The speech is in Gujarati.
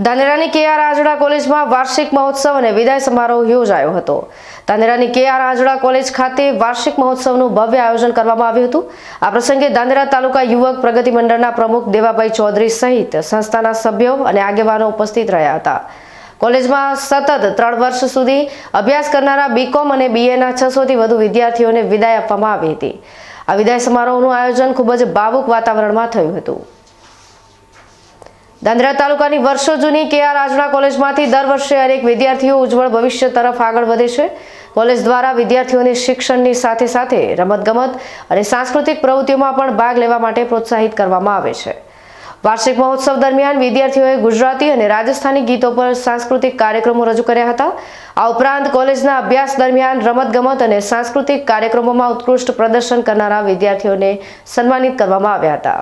ધાનેરાની કે આર આજડા કોલેજમાં વાર્ષિક મહોત્સવ અને વિદાય સમારોહ યોજાયો હતો. ધાનેરાની કે આર આજડા કોલેજ ખાતે વાર્ષિક મહોત્સવનું ભવ્ય આયોજન કરવામાં આવ્યું હતું. આ પ્રસંગે ધાનેરા તાલુકા યુવક પ્રગતિ મંડળના પ્રમુખ દેવાભાઈ ચૌધરી સહિત સંસ્થાના સભ્યો અને આગેવાનો ઉપસ્થિત રહ્યા હતા. કોલેજમાં સતત ત્રણ વર્ષ સુધી અભ્યાસ કરનારા બીકોમ અને બીએના છસોથી વધુ વિદ્યાર્થીઓને વિદાય આપવામાં આવી હતી. આ વિદાય સમારોહનું આયોજન ખૂબ જ ભાવુક વાતાવરણમાં થયું હતું. દાંદ્રા તાલુકાની વર્ષો જૂની કે આર આજના કોલેજમાંથી દર વર્ષે અનેક વિદ્યાર્થીઓ ઉજ્જવળ ભવિષ્ય તરફ આગળ વધે છે. કોલેજ દ્વારા વિદ્યાર્થીઓને શિક્ષણની સાથે સાથે રમતગમત અને સાંસ્કૃતિક પ્રવૃત્તિઓમાં પણ ભાગ લેવા માટે પ્રોત્સાહિત કરવામાં આવે છે. વાર્ષિક મહોત્સવ દરમિયાન વિદ્યાર્થીઓએ ગુજરાતી અને રાજસ્થાની ગીતો પર સાંસ્કૃતિક કાર્યક્રમો રજૂ કર્યા હતા. આ ઉપરાંત કોલેજના અભ્યાસ દરમિયાન રમતગમત અને સાંસ્કૃતિક કાર્યક્રમોમાં ઉત્કૃષ્ટ પ્રદર્શન કરનારા વિદ્યાર્થીઓને સન્માનિત કરવામાં આવ્યા હતા.